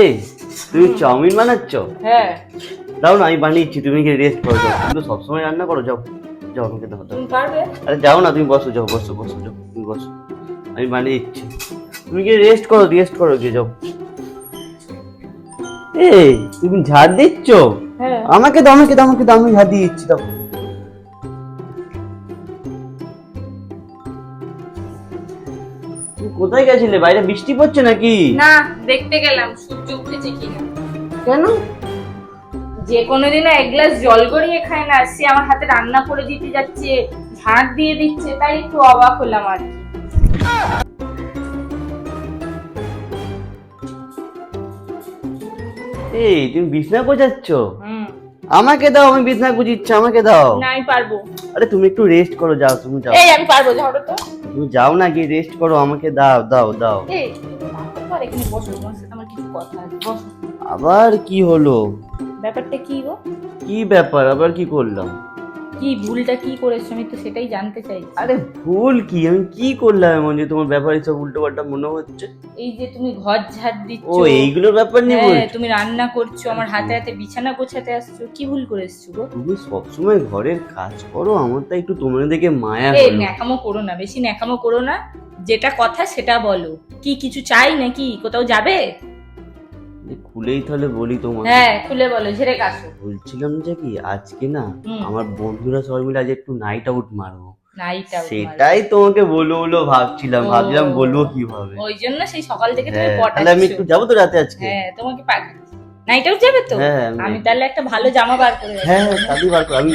এই তুমি চাউমিন বানাচ্ছ? হ্যাঁ। দাও না আমি বানিয়েছি তুমি কি রেস্ট করো যাও। তুমি তো সবসময় রান্না করো যাও যাও আমাকে দাও দাও। তুমি পারবে? আরে যাও না তুমি বসো যাও বসো বসো যাও তুমি বসো। আমি বানিয়ে দিচ্ছি তুমি কি রেস্ট করো রেস্ট করো গিয়ে যাও। এই তুমি ঝাড় দিচ্ছ? হ্যাঁ। আমাকে দাও আমাকে দাও আমাকে দাও আমি ঝাড় দিয়ে দিচ্ছি দাও। তুমি কোথায় গেছিলে? বাইরে বৃষ্টি পড়ছে নাকি? না দেখতে গেলাম। সূর্য উঠেছে কিনা। কেন? যে কোনোদিনও এক গ্লাস জল গড়িয়ে খায় না সে আমার হাতে রান্না করে দিতে যাচ্ছে ঝাঁট দিয়ে দিচ্ছে তাই একটু অবাক হলাম আর কি। এই তুমি বিছনা গোছাচ্ছ? আমাকে দাও আমি বিছনা গুছিচ্ছি আমাকে দাও। না আমি পারব। আরে তুমি একটু রেস্ট করো যাও তুমি যাও। এই আমি পারব ঝড়ো তো। তুমি যাও না গিয়ে রেস্ট করো আমাকে দাও দাও দাও। এখানে বসো আমার কিছু কথা আছে বসো। আবার কি হলো? ব্যাপারটা কি গো? কি ব্যাপার? আবার কি করলাম? কি ভুলটা কি করেছ আমি তো সেটাই জানতে চাই আরে ভুল কি? আমি কি করলাম এমন যে তোমার ব্যাপারে সব উল্টো পাল্টা মনে হচ্ছে? এই যে তুমি ঘর ঝাড় দিচ্ছ। ও এইগুলোর ব্যাপার নিয়ে হ্যাঁ বলছো তুমি রান্না করছ আমার হাতে হাতে বিছানা গোছাতে আসছো কি ভুল করে এসছো গো? তুমি সবসময় ঘরের কাজ করো আমার তাই একটু তোমার দেখে মায়া এই ন্যাকামো করো না বেশি ন্যাকামো করো না যেটা কথা সেটা বলো। কি কিছু চাই নাকি? কোথাও যাবে? খুলেই তাহলে বলি তোমাকে। হ্যাঁ খুলে বলো ঝেড়ে কাশো বলছিলাম যে কি আজকে না আমার বন্ধুরা সবাই মিলে আজ একটু নাইট আউট মারবো। নাইটা সেটাই তোমাকে বলব বলব ভাবছিলাম ও। ভাবছিলাম বলব কীভাবে। ওই জন্য সেই সকাল থেকে তুমি হ্যাঁ, তাহলে আমি একটু যাব তো রাতে আজকে? হ্যাঁ তোমাকে পাঠাচ্ছি নাইট আউট যাবে তো? হ্যাঁ আমি- তাহলে একটা ভালো জামা বার করে হ্যাঁ হ্যাঁ তাড়াতাড়ি বার করো আমি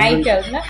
নাইট আউট না?